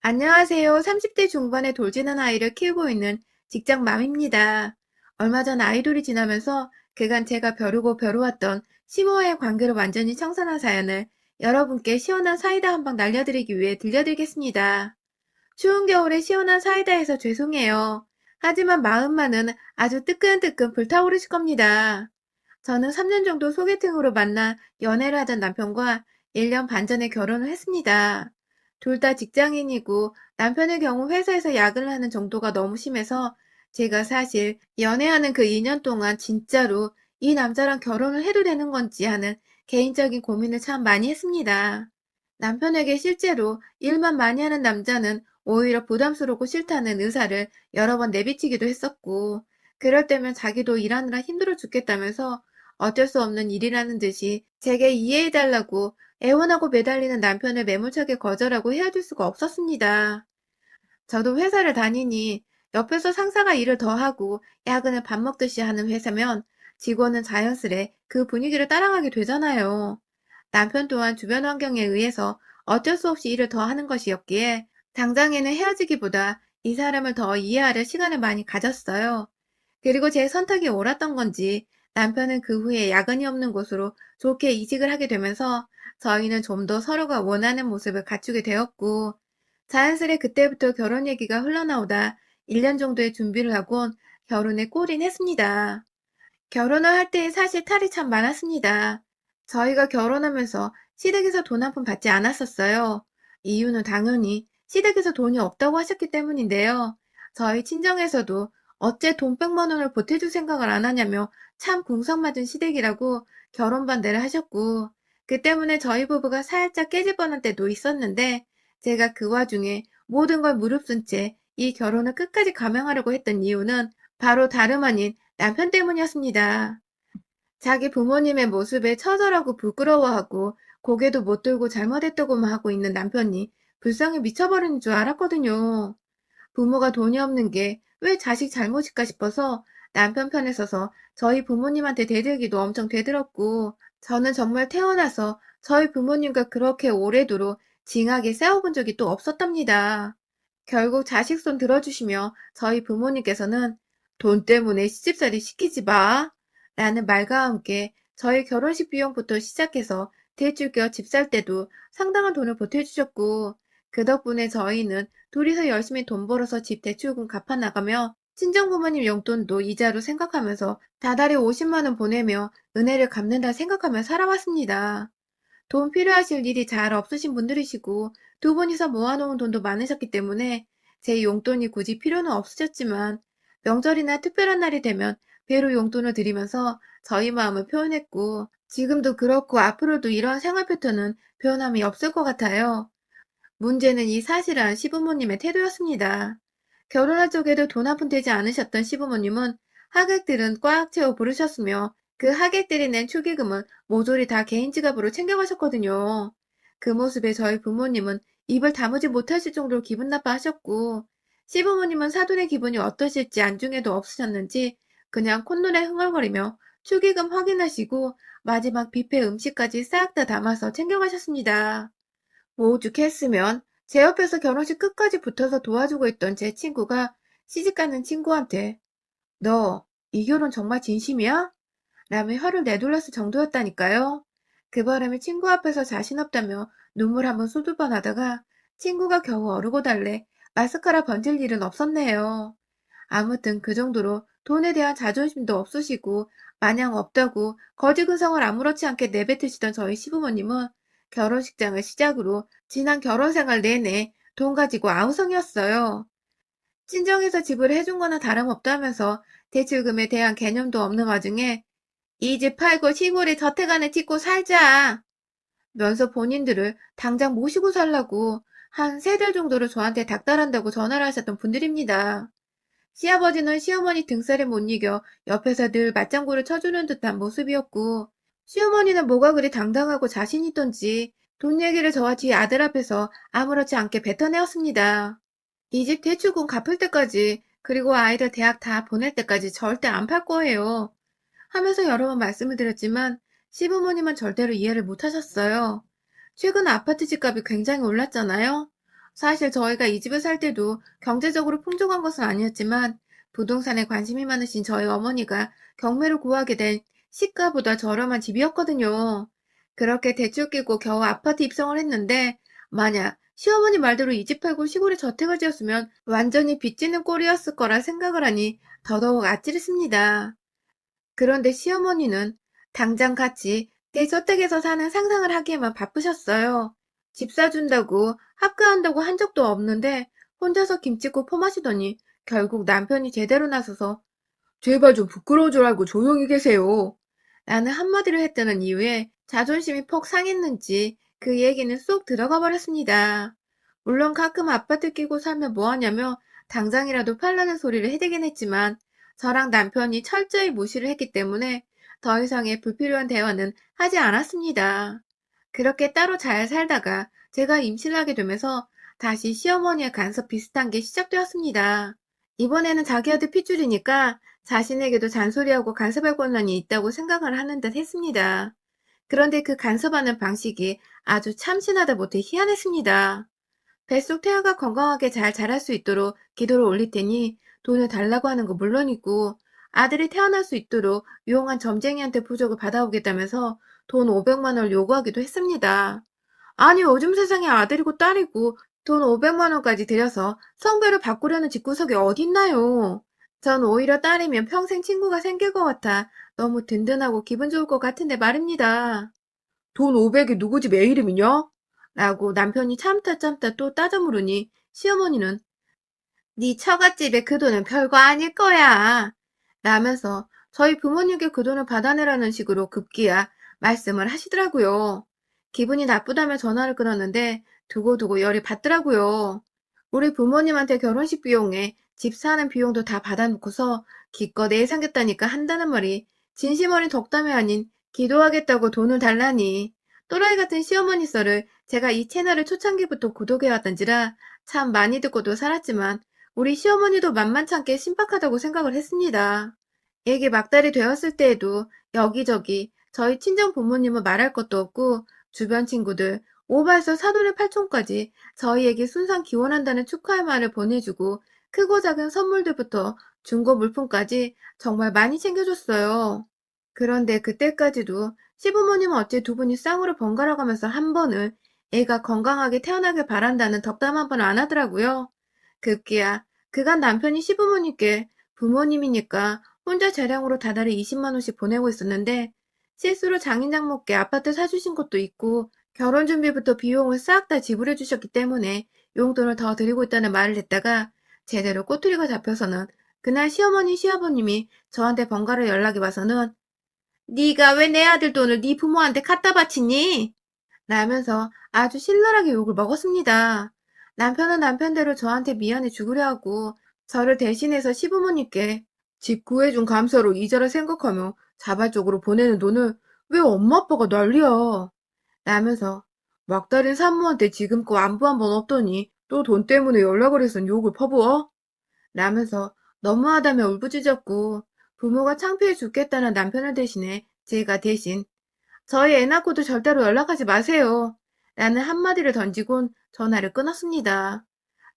안녕하세요. 30대 중반의 돌진한 아이를 키우고 있는 직장맘입니다. 얼마 전 아이돌이 지나면서 그간 제가 벼르고 벼르왔던 시모와의 관계를 완전히 청산한 사연을 여러분께 시원한 사이다 한 방 날려드리기 위해 들려드리겠습니다. 추운 겨울에 시원한 사이다에서 죄송해요. 하지만 마음만은 아주 뜨끈뜨끈 불타오르실 겁니다. 저는 3년 정도 소개팅으로 만나 연애를 하던 남편과 1년 반 전에 결혼을 했습니다. 둘 다 직장인이고 남편의 경우 회사에서 야근을 하는 정도가 너무 심해서 제가 사실 연애하는 그 2년 동안 진짜로 이 남자랑 결혼을 해도 되는 건지 하는 개인적인 고민을 참 많이 했습니다. 남편에게 실제로 일만 많이 하는 남자는 오히려 부담스럽고 싫다는 의사를 여러 번 내비치기도 했었고, 그럴 때면 자기도 일하느라 힘들어 죽겠다면서 어쩔 수 없는 일이라는 듯이 제게 이해해달라고 애원하고 매달리는 남편을 매몰차게 거절하고 헤어질 수가 없었습니다. 저도 회사를 다니니 옆에서 상사가 일을 더 하고 야근을 밥 먹듯이 하는 회사면 직원은 자연스레 그 분위기를 따라가게 되잖아요. 남편 또한 주변 환경에 의해서 어쩔 수 없이 일을 더 하는 것이었기에 당장에는 헤어지기보다 이 사람을 더 이해하려 시간을 많이 가졌어요. 그리고 제 선택이 옳았던 건지 남편은 그 후에 야근이 없는 곳으로 좋게 이직을 하게 되면서 저희는 좀 더 서로가 원하는 모습을 갖추게 되었고, 자연스레 그때부터 결혼 얘기가 흘러나오다 1년 정도의 준비를 하곤 결혼에 골인했습니다. 결혼을 할때 사실 탈이 참 많았습니다. 저희가 결혼하면서 시댁에서 돈 한 푼 받지 않았었어요. 이유는 당연히 시댁에서 돈이 없다고 하셨기 때문인데요. 저희 친정에서도 어째 돈 100만 원을 보태줄 생각을 안 하냐며 참 궁성맞은 시댁이라고 결혼 반대를 하셨고, 그 때문에 저희 부부가 살짝 깨질 뻔한 때도 있었는데, 제가 그 와중에 모든 걸 무릅쓴 채 이 결혼을 끝까지 감행하려고 했던 이유는 바로 다름 아닌 남편 때문이었습니다. 자기 부모님의 모습에 처절하고 부끄러워하고 고개도 못 들고 잘못했다고만 하고 있는 남편이 불쌍히 미쳐버리는 줄 알았거든요. 부모가 돈이 없는 게 왜 자식 잘못일까 싶어서 남편 편에 서서 저희 부모님한테 대들기도 엄청 대들었고 저는 정말 태어나서 저희 부모님과 그렇게 오래도록 징하게 싸워본 적이 또 없었답니다. 결국 자식 손 들어주시며 저희 부모님께서는 돈 때문에 시집살이 시키지 마. 라는 말과 함께 저희 결혼식 비용부터 시작해서 대출 껴집살 때도 상당한 돈을 보태주셨고, 그 덕분에 저희는 둘이서 열심히 돈 벌어서 집 대출금 갚아 나가며 친정 부모님 용돈도 이자로 생각하면서 다달이 50만 원 보내며 은혜를 갚는다 생각하며 살아왔습니다. 돈 필요하실 일이 잘 없으신 분들이시고 두 분이서 모아놓은 돈도 많으셨기 때문에 제 용돈이 굳이 필요는 없으셨지만 명절이나 특별한 날이 되면 배로 용돈을 드리면서 저희 마음을 표현했고 지금도 그렇고 앞으로도 이러한 생활 패턴은 변함이 없을 것 같아요. 문제는 이 사실한 시부모님의 태도였습니다. 결혼할 적에도 돈 한 푼 되지 않으셨던 시부모님은 하객들은 꽉 채워 부르셨으며 그 하객들이 낸 축의금은 모조리 다 개인 지갑으로 챙겨가셨거든요. 그 모습에 저희 부모님은 입을 다무지 못하실 정도로 기분 나빠하셨고 시부모님은 사돈의 기분이 어떠실지 안중에도 없으셨는지 그냥 콧노래 흥얼거리며 축의금 확인하시고 마지막 뷔페 음식까지 싹 다 담아서 챙겨가셨습니다. 오죽했으면 제 옆에서 결혼식 끝까지 붙어서 도와주고 있던 제 친구가 시집가는 친구한테 너 이 결혼 정말 진심이야? 라며 혀를 내둘렀을 정도였다니까요. 그 바람에 친구 앞에서 자신 없다며 눈물 한번 쏟을뻔 하다가 친구가 겨우 어르고 달래 마스카라 번질 일은 없었네요. 아무튼 그 정도로 돈에 대한 자존심도 없으시고 마냥 없다고 거지근성을 아무렇지 않게 내뱉으시던 저희 시부모님은 결혼식장을 시작으로 지난 결혼 생활 내내 돈 가지고 아우성이었어요. 친정에서 집을 해준 거나 다름없다면서 대출금에 대한 개념도 없는 와중에 이 집 팔고 시골에 저택 안에 짓고 살자. 면서 본인들을 당장 모시고 살라고 한 세 달 정도를 저한테 닥달한다고 전화를 하셨던 분들입니다. 시아버지는 시어머니 등살에 못 이겨 옆에서 늘 맞장구를 쳐주는 듯한 모습이었고, 시어머니는 뭐가 그리 당당하고 자신 있던지 돈 얘기를 저와 뒤 아들 앞에서 아무렇지 않게 뱉어내었습니다. 이 집 대출금 갚을 때까지, 그리고 아이들 대학 다 보낼 때까지 절대 안 팔 거예요. 하면서 여러 번 말씀을 드렸지만 시부모님은 절대로 이해를 못 하셨어요. 최근 아파트 집값이 굉장히 올랐잖아요. 사실 저희가 이 집에 살 때도 경제적으로 풍족한 것은 아니었지만 부동산에 관심이 많으신 저희 어머니가 경매로 구하게 된 시가보다 저렴한 집이었거든요. 그렇게 대출 끼고 겨우 아파트 입성을 했는데 만약 시어머니 말대로 이 집 팔고 시골에 저택을 지었으면 완전히 빚지는 꼴이었을 거라 생각을 하니 더더욱 아찔했습니다. 그런데 시어머니는 당장 같이 대저택에서 사는 상상을 하기에만 바쁘셨어요. 집 사준다고 합가한다고 한 적도 없는데 혼자서 김치국 퍼마시더니 결국 남편이 제대로 나서서 제발 좀 부끄러운 줄 알고 조용히 계세요. 라는 한마디를 했다는 이유에 자존심이 폭 상했는지 그 얘기는 쏙 들어가 버렸습니다. 물론 가끔 아파트 끼고 살면 뭐하냐며 당장이라도 팔라는 소리를 해대긴 했지만 저랑 남편이 철저히 무시를 했기 때문에 더 이상의 불필요한 대화는 하지 않았습니다. 그렇게 따로 잘 살다가 제가 임신을 하게 되면서 다시 시어머니의 간섭 비슷한 게 시작되었습니다. 이번에는 자기 아들 핏줄이니까 자신에게도 잔소리하고 간섭할 권한이 있다고 생각을 하는 듯 했습니다. 그런데 그 간섭하는 방식이 아주 참신하다 못해 희한했습니다. 뱃속 태아가 건강하게 잘 자랄 수 있도록 기도를 올릴 테니 돈을 달라고 하는 거 물론이고 아들이 태어날 수 있도록 유용한 점쟁이한테 부족을 받아오겠다면서 돈 500만 원을 요구하기도 했습니다. 아니 요즘 세상에 아들이고 딸이고 돈 500만 원까지 들여서 성별을 바꾸려는 집구석이 어딨나요? 전 오히려 딸이면 평생 친구가 생길 것 같아 너무 든든하고 기분 좋을 것 같은데 말입니다. 돈 500이 누구 집 애 이름이냐? 라고 남편이 참다 참다 또 따져 물으니 시어머니는 네 처갓집에 그 돈은 별거 아닐 거야. 라면서 저희 부모님께 그 돈을 받아내라는 식으로 급기야 말씀을 하시더라고요. 기분이 나쁘다며 전화를 끊었는데 두고두고 열이 받더라고요. 우리 부모님한테 결혼식 비용에 집 사는 비용도 다 받아놓고서 기껏 애 생겼다니까 한다는 말이 진심 어린 덕담이 아닌 기도하겠다고 돈을 달라니 또라이 같은 시어머니 썰을 제가 이 채널을 초창기부터 구독해왔던지라 참 많이 듣고도 살았지만 우리 시어머니도 만만찮게 신박하다고 생각을 했습니다. 애기 막달이 되었을 때에도 여기저기 저희 친정 부모님은 말할 것도 없고 주변 친구들 오바에서 사돈의 팔촌까지 저희에게 순상 기원한다는 축하의 말을 보내주고 크고 작은 선물들부터 중고 물품까지 정말 많이 챙겨줬어요. 그런데 그때까지도 시부모님은 어째 두 분이 쌍으로 번갈아 가면서 한 번은 애가 건강하게 태어나길 바란다는 덕담 한 번 안 하더라고요. 급기야 그간 남편이 시부모님께 부모님이니까 혼자 재량으로 다달이 20만 원씩 보내고 있었는데 실수로 장인 장모께 아파트 사주신 것도 있고 결혼 준비부터 비용을 싹 다 지불해 주셨기 때문에 용돈을 더 드리고 있다는 말을 했다가 제대로 꼬투리가 잡혀서는 그날 시어머니 시아버님이 저한테 번갈아 연락이 와서는 네가 왜 내 아들 돈을 네 부모한테 갖다 바치니? 라면서 아주 신랄하게 욕을 먹었습니다. 남편은 남편대로 저한테 미안해 죽으려 하고 저를 대신해서 시부모님께 집 구해준 감사로 이자를 생각하며 자발적으로 보내는 돈을 왜 엄마 아빠가 난리야? 라면서 막다른 산모한테 지금껏 안부 한 번 없더니 또 돈 때문에 연락을 해서 욕을 퍼부어? 라면서 너무하다며 울부짖었고 부모가 창피해 죽겠다는 남편을 대신해 제가 대신 저희 애 낳고도 절대로 연락하지 마세요. 라는 한마디를 던지곤 전화를 끊었습니다.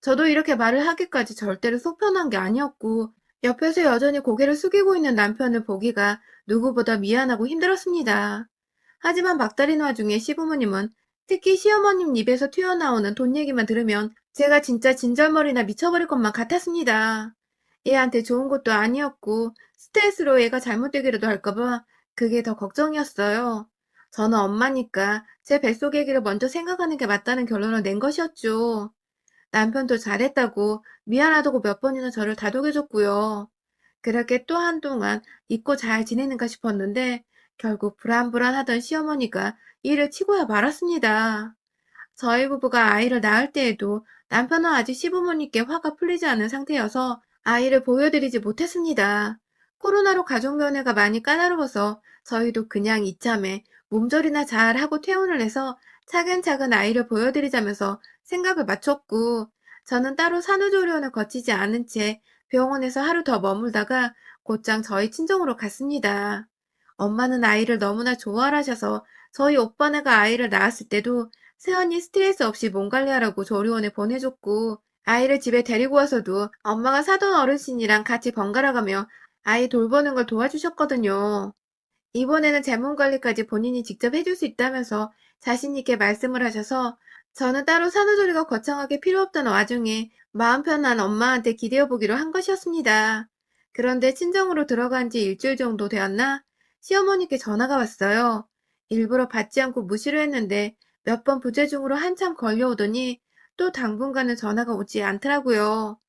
저도 이렇게 말을 하기까지 절대로 속 편한 게 아니었고 옆에서 여전히 고개를 숙이고 있는 남편을 보기가 누구보다 미안하고 힘들었습니다. 하지만 막다른 와중에 시부모님은 특히 시어머님 입에서 튀어나오는 돈 얘기만 들으면 제가 진짜 진절머리나 미쳐버릴 것만 같았습니다. 애한테 좋은 것도 아니었고 스트레스로 애가 잘못되기라도 할까봐 그게 더 걱정이었어요. 저는 엄마니까 제 뱃속 얘기를 먼저 생각하는 게 맞다는 결론을 낸 것이었죠. 남편도 잘했다고 미안하다고 몇 번이나 저를 다독여줬고요. 그렇게 또 한동안 잊고 잘 지내는가 싶었는데 결국 불안불안하던 시어머니가 일을 치고야 말았습니다. 저희 부부가 아이를 낳을 때에도 남편은 아직 시부모님께 화가 풀리지 않은 상태여서 아이를 보여드리지 못했습니다. 코로나로 가족 면회가 많이 까다로워서 저희도 그냥 이참에 몸조리나 잘 하고 퇴원을 해서 차근차근 아이를 보여드리자면서 생각을 맞췄고 저는 따로 산후조리원을 거치지 않은 채 병원에서 하루 더 머물다가 곧장 저희 친정으로 갔습니다. 엄마는 아이를 너무나 좋아하셔서 저희 오빠네가 아이를 낳았을 때도 새언니 스트레스 없이 몸 관리하라고 조리원에 보내줬고, 아이를 집에 데리고 와서도 엄마가 사돈 어르신이랑 같이 번갈아 가며 아이 돌보는 걸 도와주셨거든요. 이번에는 제 몸 관리까지 본인이 직접 해줄 수 있다면서 자신있게 말씀을 하셔서 저는 따로 산후조리가 거창하게 필요 없다는 와중에 마음 편한 엄마한테 기대어 보기로 한 것이었습니다. 그런데 친정으로 들어간 지 일주일 정도 되었나 시어머니께 전화가 왔어요. 일부러 받지 않고 무시를 했는데 몇 번 부재중으로 한참 걸려오더니 또 당분간은 전화가 오지 않더라고요.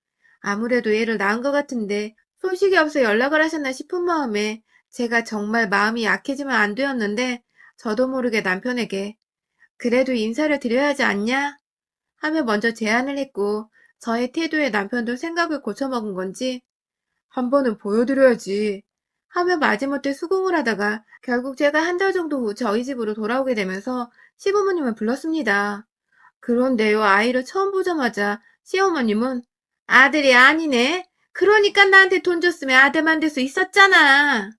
아무래도 얘를 낳은 것 같은데 소식이 없어 연락을 하셨나 싶은 마음에 제가 정말 마음이 약해지면 안 되었는데 저도 모르게 남편에게 그래도 인사를 드려야 하지 않냐? 하며 먼저 제안을 했고 저의 태도에 남편도 생각을 고쳐먹은 건지 한 번은 보여드려야지 하며 마지못해 수긍을 하다가 결국 제가 한 달 정도 후 저희 집으로 돌아오게 되면서 시부모님을 불렀습니다. 그런데요, 아이를 처음 보자마자 시어머님은 아들이 아니네. 그러니까 나한테 돈 줬으면 아들 만들 수 있었잖아.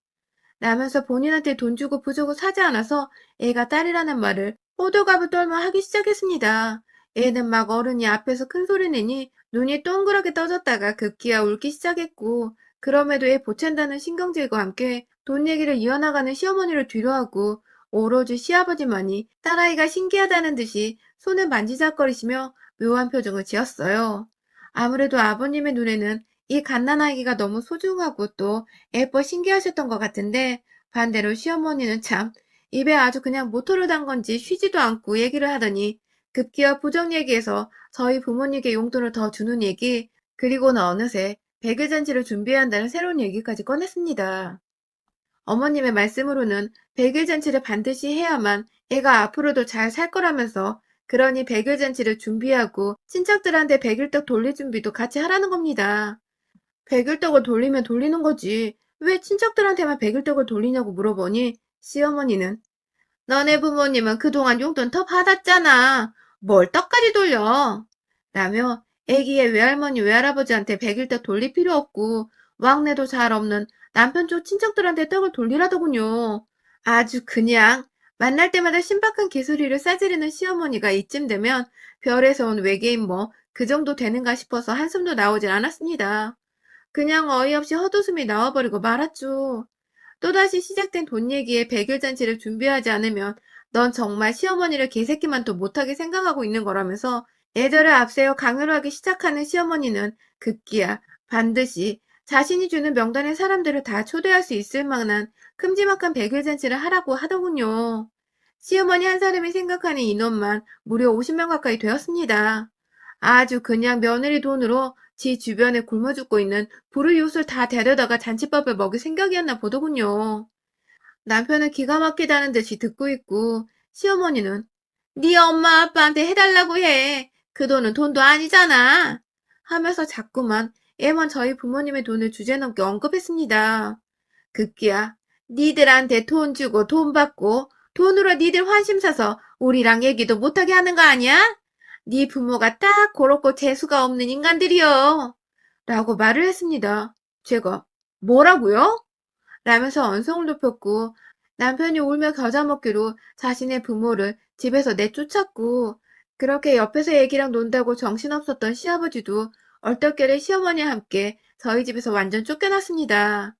라면서 본인한테 돈 주고 부주고 사지 않아서 애가 딸이라는 말을 호들갑을 떨며 하기 시작했습니다. 애는 막 어른이 앞에서 큰 소리 내니 눈이 동그랗게 떠졌다가 급기야 울기 시작했고 그럼에도 애 보챈다는 신경질과 함께 돈 얘기를 이어나가는 시어머니를 뒤로하고 오로지 시아버지만이 딸아이가 신기하다는 듯이 손을 만지작거리시며 묘한 표정을 지었어요. 아무래도 아버님의 눈에는 이 갓난아기가 너무 소중하고 또 예뻐 신기하셨던 것 같은데 반대로 시어머니는 참 입에 아주 그냥 모터를 단 건지 쉬지도 않고 얘기를 하더니 급기야 부정 얘기에서 저희 부모님께 용돈을 더 주는 얘기 그리고는 어느새 백일잔치를 준비해야 한다는 새로운 얘기까지 꺼냈습니다. 어머님의 말씀으로는 백일잔치를 반드시 해야만 애가 앞으로도 잘 살 거라면서 그러니 백일잔치를 준비하고 친척들한테 백일떡 돌릴 준비도 같이 하라는 겁니다. 백일떡을 돌리면 돌리는 거지. 왜 친척들한테만 백일떡을 돌리냐고 물어보니 시어머니는 너네 부모님은 그동안 용돈 더 받았잖아. 뭘 떡까지 돌려? 라며 애기의 외할머니 외할아버지한테 백일떡 돌릴 필요 없고 왕래도 잘 없는 남편 쪽 친척들한테 떡을 돌리라더군요. 아주 그냥 만날 때마다 신박한 개소리를 싸지르는 시어머니가 이쯤 되면 별에서 온 외계인 뭐 그 정도 되는가 싶어서 한숨도 나오질 않았습니다. 그냥 어이없이 헛웃음이 나와버리고 말았죠. 또다시 시작된 돈 얘기에 백일잔치를 준비하지 않으면 넌 정말 시어머니를 개새끼만 또 못하게 생각하고 있는 거라면서 애들을 앞세워 강요를 하기 시작하는 시어머니는 급기야 반드시 자신이 주는 명단의 사람들을 다 초대할 수 있을 만한 큼지막한 백일잔치를 하라고 하더군요. 시어머니 한 사람이 생각하는 인원만 무려 50명 가까이 되었습니다. 아주 그냥 며느리 돈으로 지 주변에 굶어 죽고 있는 불우이웃을 다 데려다가 잔치밥을 먹일 생각이었나 보더군요. 남편은 기가 막히다는 듯이 듣고 있고 시어머니는 네 엄마 아빠한테 해달라고 해. 그 돈은 돈도 아니잖아. 하면서 자꾸만 애만 저희 부모님의 돈을 주제넘게 언급했습니다. 급기야 니들한테 돈 주고 돈 받고 돈으로 니들 환심 사서 우리랑 얘기도 못하게 하는 거 아니야? 네 부모가 딱 그렇고 재수가 없는 인간들이요. 라고 말을 했습니다. 제가 뭐라고요? 라면서 언성을 높였고 남편이 울며 겨자 먹기로 자신의 부모를 집에서 내쫓았고 그렇게 옆에서 애기랑 논다고 정신없었던 시아버지도 얼떨결에 시어머니와 함께 저희 집에서 완전 쫓겨났습니다.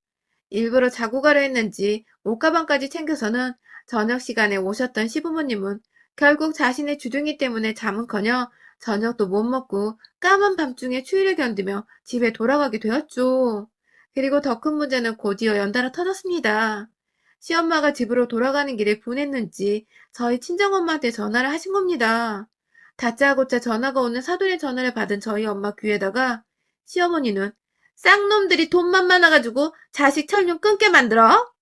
일부러 자고 가려 했는지 옷가방까지 챙겨서는 저녁 시간에 오셨던 시부모님은 결국 자신의 주둥이 때문에 잠은커녕 저녁도 못 먹고 까만 밤중에 추위를 견디며 집에 돌아가게 되었죠. 그리고 더 큰 문제는 곧이어 연달아 터졌습니다. 시엄마가 집으로 돌아가는 길에 분했는지 저희 친정엄마한테 전화를 하신 겁니다. 다짜고짜 전화가 오는 사돈의 전화를 받은 저희 엄마 귀에다가 시어머니는 쌍놈들이 돈만 많아가지고 자식 철륜 끊게 만들어?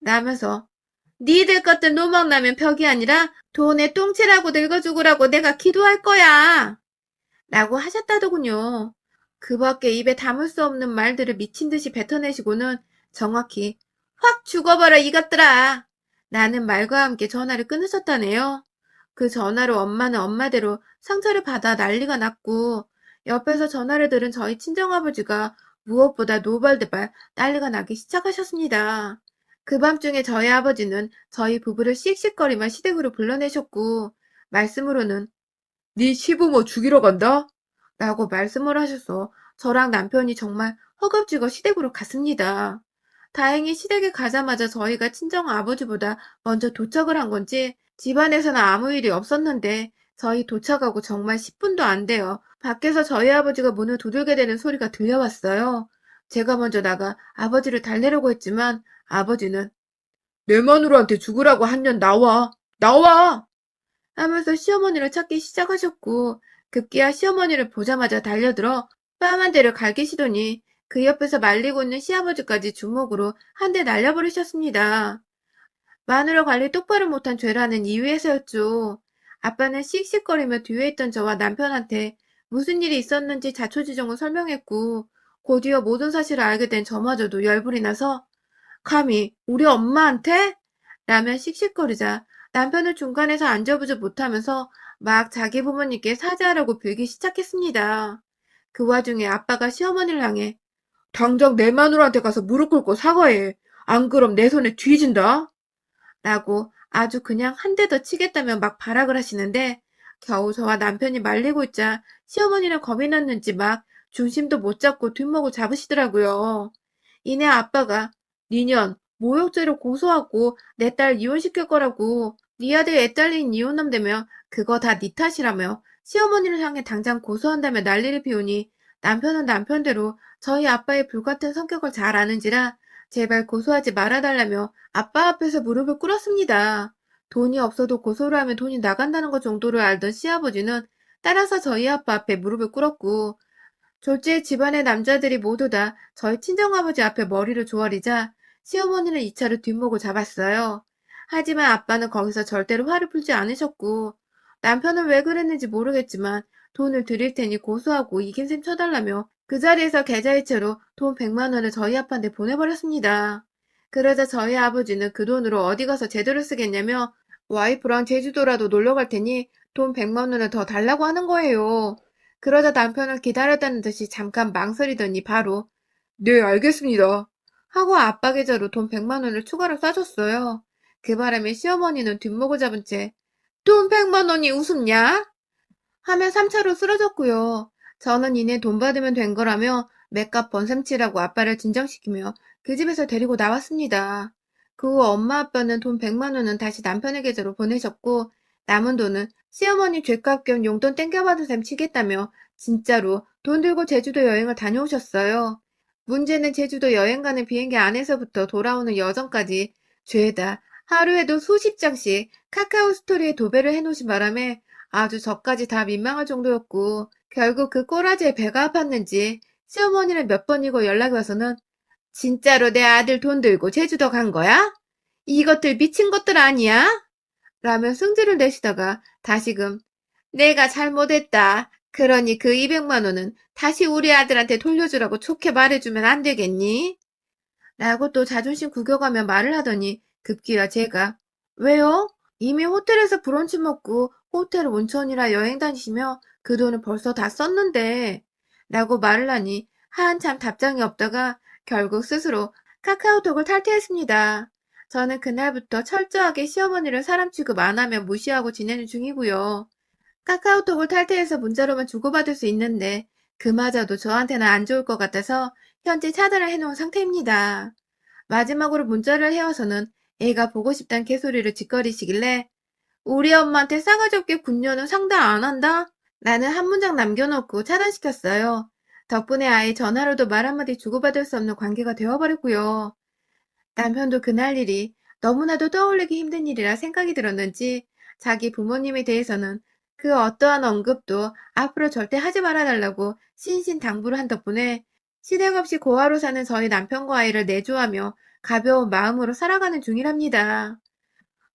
라면서 니들 것들 노망 나면 벽이 아니라 돈에 똥치라고 늙어죽으라고 내가 기도할 거야. 라고 하셨다더군요. 그 밖에 입에 담을 수 없는 말들을 미친 듯이 뱉어내시고는 정확히 확 죽어버려 이것들아. 라는 말과 함께 전화를 끊으셨다네요. 그 전화로 엄마는 엄마대로 상처를 받아 난리가 났고 옆에서 전화를 들은 저희 친정아버지가 무엇보다 노발대발 난리가 나기 시작하셨습니다. 그 밤중에 저희 아버지는 저희 부부를 씩씩거리며 시댁으로 불러내셨고 말씀으로는 네 시부모 죽이러 간다? 라고 말씀을 하셔서 저랑 남편이 정말 허겁지겁 시댁으로 갔습니다. 다행히 시댁에 가자마자 저희가 친정 아버지보다 먼저 도착을 한 건지 집안에서는 아무 일이 없었는데 저희 도착하고 정말 10분도 안 돼요. 밖에서 저희 아버지가 문을 두들게 되는 소리가 들려왔어요. 제가 먼저 나가 아버지를 달래려고 했지만 아버지는 내 마누라한테 죽으라고 한 년 나와! 나와! 하면서 시어머니를 찾기 시작하셨고 급기야 시어머니를 보자마자 달려들어 뺨한 대를 갈기시더니 그 옆에서 말리고 있는 시아버지까지 주먹으로 한 대 날려버리셨습니다. 마누라 관리 똑바로 못한 죄라는 이유에서였죠. 아빠는 씩씩거리며 뒤에 있던 저와 남편한테 무슨 일이 있었는지 자초지종을 설명했고 곧이어 모든 사실을 알게 된 저마저도 열불이 나서 감히 우리 엄마한테? 라며 씩씩거리자 남편은 중간에서 안절부절 못하면서 막 자기 부모님께 사죄하라고 빌기 시작했습니다. 그 와중에 아빠가 시어머니를 향해 당장 내 마누라한테 가서 무릎 꿇고 사과해. 안 그럼 내 손에 뒤진다. 라고 아주 그냥 한 대 더 치겠다며 막 발악을 하시는데 겨우 저와 남편이 말리고 있자 시어머니는 겁이 났는지 막 중심도 못 잡고 뒷목을 잡으시더라고요. 이내 아빠가 니년 모욕죄로 고소하고 내 딸 이혼시킬 거라고 네 아들 애 딸린 이혼남 되면 그거 다네 탓이라며 시어머니를 향해 당장 고소한다며 난리를 피우니 남편은 남편대로 저희 아빠의 불같은 성격을 잘 아는지라 제발 고소하지 말아달라며 아빠 앞에서 무릎을 꿇었습니다. 돈이 없어도 고소를 하면 돈이 나간다는 것 정도를 알던 시아버지는 따라서 저희 아빠 앞에 무릎을 꿇었고 졸지에 집안의 남자들이 모두 다 저희 친정아버지 앞에 머리를 조아리자 시어머니는 이 차로 뒷목을 잡았어요. 하지만 아빠는 거기서 절대로 화를 풀지 않으셨고 남편은 왜 그랬는지 모르겠지만 돈을 드릴 테니 고소하고 이긴 셈 쳐달라며 그 자리에서 계좌이체로 돈 100만 원을 저희 아빠한테 보내버렸습니다. 그러자 저희 아버지는 그 돈으로 어디 가서 제대로 쓰겠냐며 와이프랑 제주도라도 놀러 갈 테니 돈 100만 원을 더 달라고 하는 거예요. 그러자 남편은 기다렸다는 듯이 잠깐 망설이더니 바로 네, 알겠습니다. 하고 아빠 계좌로 돈 100만 원을 추가로 쏴줬어요. 그 바람에 시어머니는 뒷목을 잡은 채 돈 100만 원이 우습냐? 하며 3차로 쓰러졌고요. 저는 이내 돈 받으면 된 거라며 맥값 번셈치라고 아빠를 진정시키며 그 집에서 데리고 나왔습니다. 그 후 엄마 아빠는 돈 100만 원은 다시 남편의 계좌로 보내셨고 남은 돈은 시어머니 죗값 겸 용돈 땡겨받은 셈 치겠다며 진짜로 돈 들고 제주도 여행을 다녀오셨어요. 문제는 제주도 여행 가는 비행기 안에서부터 돌아오는 여정까지 죄다 하루에도 수십 장씩 카카오 스토리에 도배를 해놓으신 바람에 아주 저까지 다 민망할 정도였고 결국 그 꼬라지에 배가 아팠는지 시어머니는 몇 번이고 연락이 와서는 진짜로 내 아들 돈 들고 제주도 간 거야? 이것들 미친 것들 아니야? 라며 승질을 내시다가 다시금 내가 잘못했다. 그러니 그 200만 원은 다시 우리 아들한테 돌려주라고 좋게 말해주면 안 되겠니? 라고 또 자존심 구겨가며 말을 하더니 급기야 제가 왜요? 이미 호텔에서 브런치 먹고 호텔 온천이라 여행 다니시며 그 돈을 벌써 다 썼는데 라고 말을 하니 한참 답장이 없다가 결국 스스로 카카오톡을 탈퇴했습니다. 저는 그날부터 철저하게 시어머니를 사람 취급 안 하며 무시하고 지내는 중이고요. 카카오톡을 탈퇴해서 문자로만 주고받을 수 있는데 그마저도 저한테는 안 좋을 것 같아서 현재 차단을 해놓은 상태입니다. 마지막으로 문자를 해와서는 애가 보고 싶단 개소리를 짓거리시길래 우리 엄마한테 싸가지 없게 군녀는 상담 안 한다? 나는 한 문장 남겨놓고 차단시켰어요. 덕분에 아예 전화로도 말 한마디 주고받을 수 없는 관계가 되어버렸고요. 남편도 그날 일이 너무나도 떠올리기 힘든 일이라 생각이 들었는지 자기 부모님에 대해서는 그 어떠한 언급도 앞으로 절대 하지 말아달라고 신신 당부를 한 덕분에 시댁 없이 고아로 사는 저희 남편과 아이를 내조하며 가벼운 마음으로 살아가는 중이랍니다.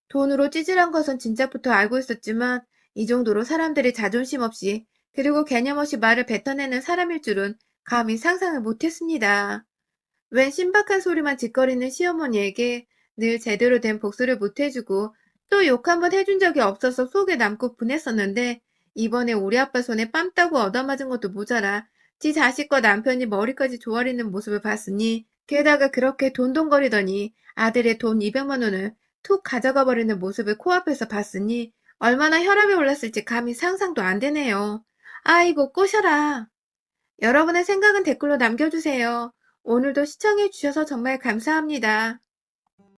돈으로 찌질한 것은 진작부터 알고 있었지만 이 정도로 사람들이 자존심 없이 그리고 개념 없이 말을 뱉어내는 사람일 줄은 감히 상상을 못했습니다. 웬 신박한 소리만 짓거리는 시어머니에게 늘 제대로 된 복수를 못해주고 또 욕 한 번 해준 적이 없어서 속에 남고 분했었는데 이번에 우리 아빠 손에 뺨 따고 얻어맞은 것도 모자라 지 자식과 남편이 머리까지 조아리는 모습을 봤으니 게다가 그렇게 돈돈거리더니 아들의 돈 200만 원을 툭 가져가 버리는 모습을 코앞에서 봤으니 얼마나 혈압이 올랐을지 감히 상상도 안 되네요. 아이고, 꼬셔라. 여러분의 생각은 댓글로 남겨주세요. 오늘도 시청해주셔서 정말 감사합니다.